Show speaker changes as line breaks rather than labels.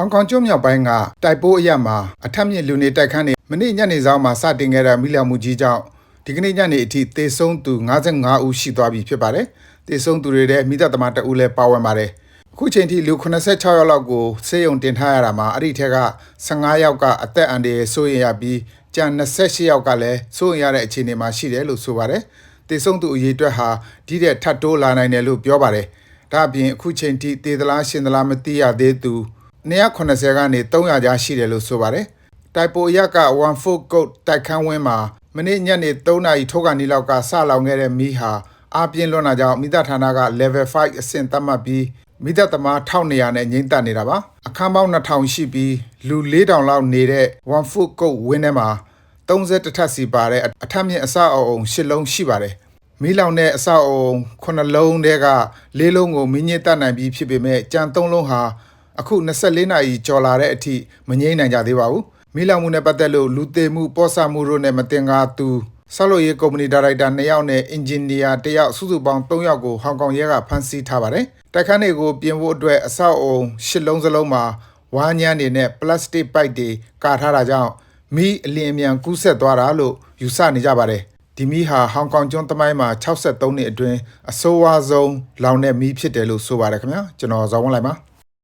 ဟောင်ကောင်ကျွန်းမြောက်ပိုင်းကတိုက်ပိုးအရမှာအထက်မြင့်လူနေတိုက်ခန်းတွေမနေ့ညနေဆောင်မှာစတင်ခဲ့တဲ့မိလောင်မှုကြီးကြောင့်ဒီကနေ့ညနေအထိသေဆုံးသူ55ဦးရှိသွားပြီဖြစ်ပါတယ်။သေဆုံးသူတွေထဲမိသက်သမားတဦးလည်းပါဝင်ပါတယ်။အခုချိန်ထိလူ86ယောက်လောက်ကိုဆေးရုံတင်ထားရတာမှာအဲ့ဒီထက်က15ယောက်ကအသက်အန္တရာယ်စိုးရိမ်ရပြီးကျန်28ယောက်ကလည်းစိုးရိမ်ရတဲ့အခြေအနေမှာရှိတယ်လို့ဆိုပါတယ်။သေဆုံးသူအရေအတွက်ဟာဒီတဲ့ထပ်တိုးလာနိုင်တယ်လို့ပြောပါတယ်။ဒါအပြင်အခုချိန်ထိသေသလားရှင်သလားမသိရသေးသူ 280ကနေ300ကြားရှိတယ်လို့ဆိုပါတယ်။တိုင်ပိုရက်က1 foot goat တိုက်ခန်းဝင်းမှာမနေ့ညနေ3နာရီထိုးကန်ဒီလောက်ကစလောင်ခဲ့တဲ့မီးဟာအားပြင်းလွန်းတာကြောင့်မိသားဌာနက level 5အဆင့်သတ်မှတ်ပြီးမိသက်သမား1200နဲ့ငိမ့်သက်နေတာပါအခန်းပေါင်း2000ရှိပြီးလူ4000လောက်နေတဲ့1 foot goat ဝင်းထဲမှာ31ထပ်စီပါတဲ့အထက်မြင့်အဆောက်အအုံ10လုံးရှိပါတယ်မီးလောင်တဲ့အဆောက်အအုံ9လုံးတဲက၄လုံးကိုမင်းညစ်တတ်နိုင်ပြီးဖြစ်ပေမဲ့ကြံ3လုံးဟာ အခု24နာရီကျော်လာတဲ့အထိမငြိမ့်နိုင်ကြသေးပါဘူးမီးလောင်မှုနဲ့ပတ်သက်လို့လူသေးမှုပေါ်ဆမှုတို့နဲ့မတင်ကားသူဆောက်လုပ်ရေးကုမ္ပဏီဒါရိုက်တာ2ယောက်နဲ့အင်ဂျင်နီယာ1ယောက်စုစုပေါင်း3ယောက်ကိုဟောင်ကောင်ရဲကဖမ်းဆီးထားပါတယ်တိုက်ခန်းတွေကိုပြင်ဖို့အတွက်အဆောက်အုံ10လုံးစလုံးမှာဝါးညမ်းတွေနဲ့ပလတ်စတစ်ပိုက်တွေကာထားတာကြောင့်မီးအလင်းအမြန်ကူးဆက်သွားတာလို့ယူဆနေကြပါတယ်ဒီမီးဟာဟောင်ကောင်ကျွန်းသမိုင်းမှာ63နှစ်အတွင်းအဆိုးဝါးဆုံးလောင်တဲ့မီးဖြစ်တယ်လို့ဆိုပါတယ်ခင်ဗျာကျွန်တော်ဇော်ဝင်းလိုက်ပါ